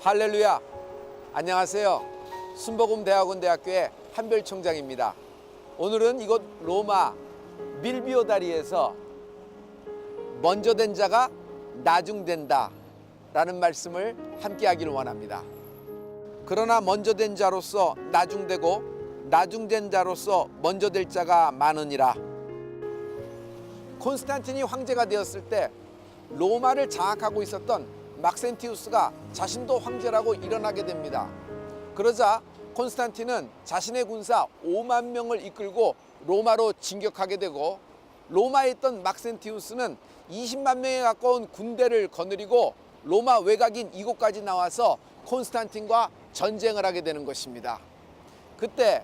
할렐루야. 안녕하세요. 순복음대학원 대학교의 한별 총장입니다. 오늘은 이곳 로마 밀비오 다리에서 먼저 된 자가 나중 된다 라는 말씀을 함께 하기를 원합니다. 그러나 먼저 된 자로서 나중되고 나중된 자로서 먼저 될 자가 많으니라. 콘스탄틴이 황제가 되었을 때 로마를 장악하고 있었던 막센티우스가 자신도 황제라고 일어나게 됩니다. 그러자 콘스탄틴은 자신의 군사 5만 명을 이끌고 로마로 진격하게 되고 로마에 있던 막센티우스는 20만 명에 가까운 군대를 거느리고 로마 외곽인 이곳까지 나와서 콘스탄틴과 전쟁을 하게 되는 것입니다. 그때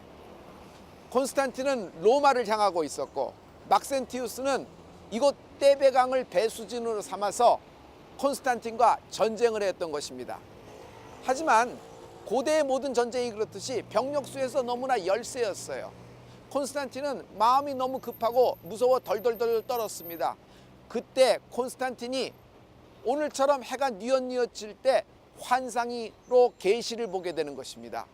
콘스탄틴은 로마를 향하고 있었고 막센티우스는 이곳 떼베강을 배수진으로 삼아서 콘스탄틴과 전쟁을 했던 것입니다. 하지만 고대의 모든 전쟁이 그렇듯이 병력 수에서 너무나 열세였어요. 콘스탄틴은 마음이 너무 급하고 무서워 덜덜덜 떨었습니다. 그때 콘스탄틴이 오늘처럼 해가 뉘엿뉘엿 질 때 환상으로 계시를 보게 되는 것입니다.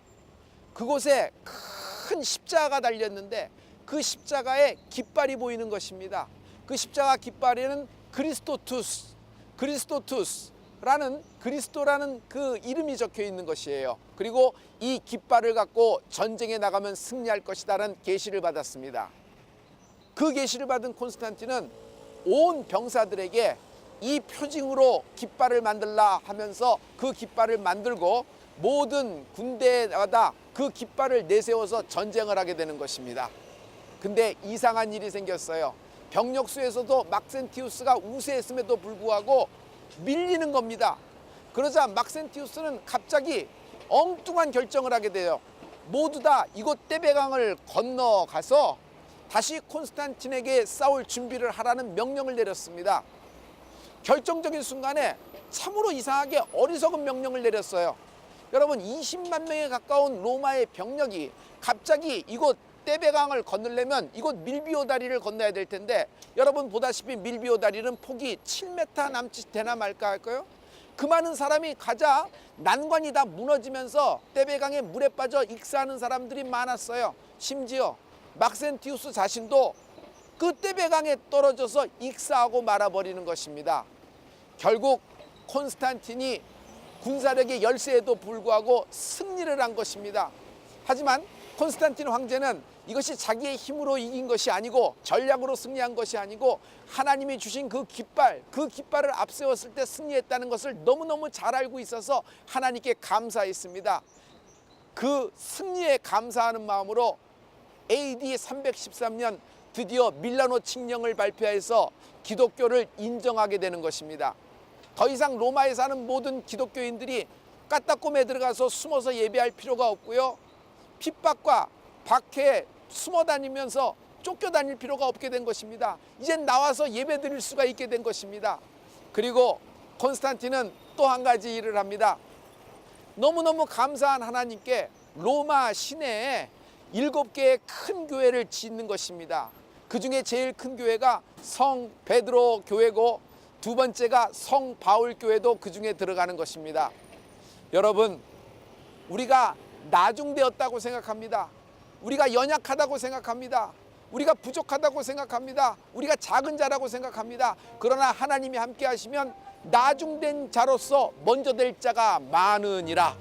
그곳에 큰 십자가가 달렸는데 그 십자가에 깃발이 보이는 것입니다. 그 십자가 깃발에는 그리스도투스, 그리스도투스라는 그리스도라는 그 이름이 적혀 있는 것이에요. 그리고 이 깃발을 갖고 전쟁에 나가면 승리할 것이다라는 계시를 받았습니다. 그 계시를 받은 콘스탄틴은 온 병사들에게 이 표징으로 깃발을 만들라 하면서 그 깃발을 만들고 모든 군대마다 그 깃발을 내세워서 전쟁을 하게 되는 것입니다. 근데 이상한 일이 생겼어요. 병력 수에서도 막센티우스가 우세했음에도 불구하고 밀리는 겁니다. 그러자 막센티우스는 갑자기 엉뚱한 결정을 하게 돼요. 모두 다 이곳 떼베강을 건너가서 다시 콘스탄틴에게 싸울 준비를 하라는 명령을 내렸습니다. 결정적인 순간에 참으로 이상하게 어리석은 명령을 내렸어요. 여러분 20만 명에 가까운 로마의 병력이 갑자기 이곳 떼베강을 건너려면 이곳 밀비오 다리를 건너야 될 텐데 여러분 보다시피 밀비오 다리는 폭이 7m 남짓 되나 말까 할까요? 그 많은 사람이 가자 난관이 다 무너지면서 떼베강에 물에 빠져 익사하는 사람들이 많았어요. 심지어 막센티우스 자신도 그 떼베강에 떨어져서 익사하고 말아버리는 것입니다. 결국 콘스탄틴이 군사력의 열세에도 불구하고 승리를 한 것입니다. 하지만 콘스탄틴 황제는 이것이 자기의 힘으로 이긴 것이 아니고 전략으로 승리한 것이 아니고 하나님이 주신 그 깃발, 그 깃발을 앞세웠을 때 승리했다는 것을 너무너무 잘 알고 있어서 하나님께 감사했습니다. 그 승리에 감사하는 마음으로 AD 313년 드디어 밀라노 칙령을 발표해서 기독교를 인정하게 되는 것입니다. 더 이상 로마에 사는 모든 기독교인들이 까딱곰에 들어가서 숨어서 예배할 필요가 없고요. 핍박과 박해에 숨어 다니면서 쫓겨 다닐 필요가 없게 된 것입니다. 이젠 나와서 예배 드릴 수가 있게 된 것입니다. 그리고 콘스탄틴은 또한 가지 일을 합니다. 너무너무 감사한 하나님께 로마 시내에 일곱 개의 큰 교회를 짓는 것입니다. 그 중에 제일 큰 교회가 성 베드로 교회고 두 번째가 성 바울 교회도 그 중에 들어가는 것입니다. 여러분, 우리가 나중되었다고 생각합니다. 우리가 연약하다고 생각합니다. 우리가 부족하다고 생각합니다. 우리가 작은 자라고 생각합니다. 그러나 하나님이 함께 하시면 나중된 자로서 먼저 될 자가 많으니라.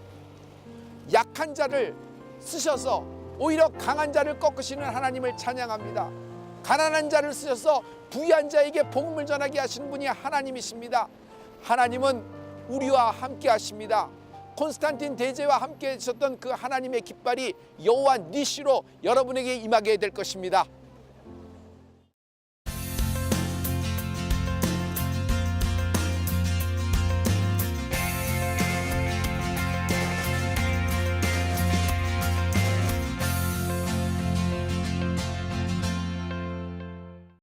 약한 자를 쓰셔서 오히려 강한 자를 꺾으시는 하나님을 찬양합니다. 가난한 자를 쓰셔서 부유한 자에게 복음을 전하게 하시는 분이 하나님이십니다. 하나님은 우리와 함께 하십니다. 콘스탄틴 대제와 함께 하셨던 그 하나님의 깃발이 여호와 니시로 여러분에게 임하게 될 것입니다.